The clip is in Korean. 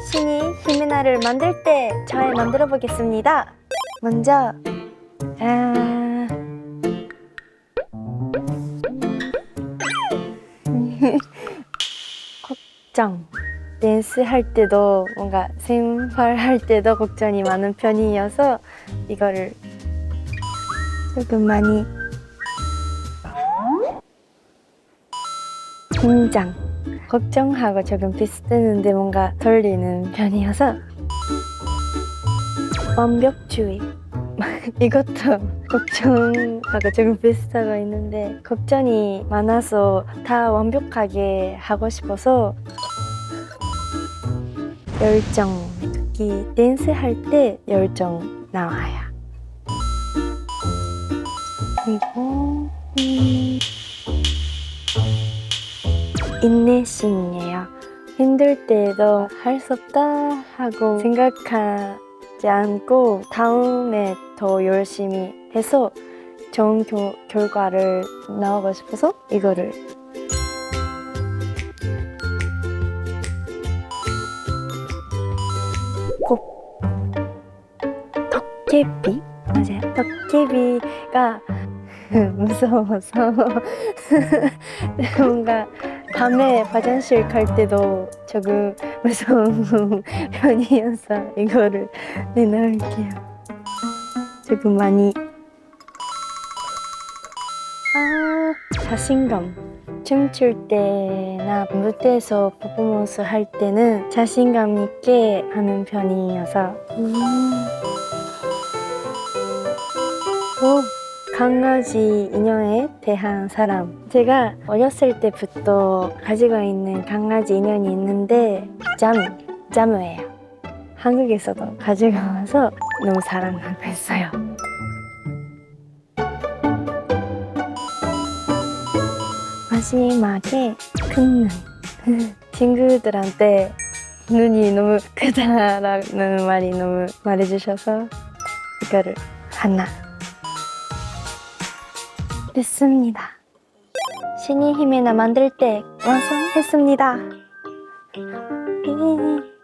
신이 히메나를 만들 때 잘 만들어 보겠습니다. 먼저 아... 걱정. 댄스 할 때도 뭔가 생활할 때도 걱정이 많은 편이어서 이거를 조금 많이 긴장 걱정하고 조금 비슷했는데 뭔가 덜리는 편이어서 완벽주의. 이것도 걱정하고 조금 비슷하고 있는데 걱정이 많아서 다 완벽하게 하고 싶어서 열정 특히 댄스 할 때 열정 나와요. 그리고 음, 인내심이에요. 힘들 때도 할 수 없다 하고 생각하지 않고 다음에 더 열심히 해서 좋은 교- 결과를 나오고 싶어서 이거를 꼭 도깨비 맞아요. 도깨비가 무서워서 뭔가 밤에 화장실 갈 때도 조금 무서운 편이어서 이거를 내놓을게요. 조금 많이 아 자신감 춤출 때나 무대에서 퍼포먼스 할 때는 자신감 있게 하는 편이어서 음. 오 강아지 인형에 대한 사람. 제가 어렸을 때부터 가지고 있는 강아지 인형이 있는데 자무, 자무예요. 한국에서도 가지고 와서 너무 사랑하고 있어요. 마지막에 큰 눈. 친구들한테 눈이 너무 크다라는 말이 너무 말해주셔서 이거를 하나 됐습니다. 신이 힘이나 만들 때 완성했습니다. 예.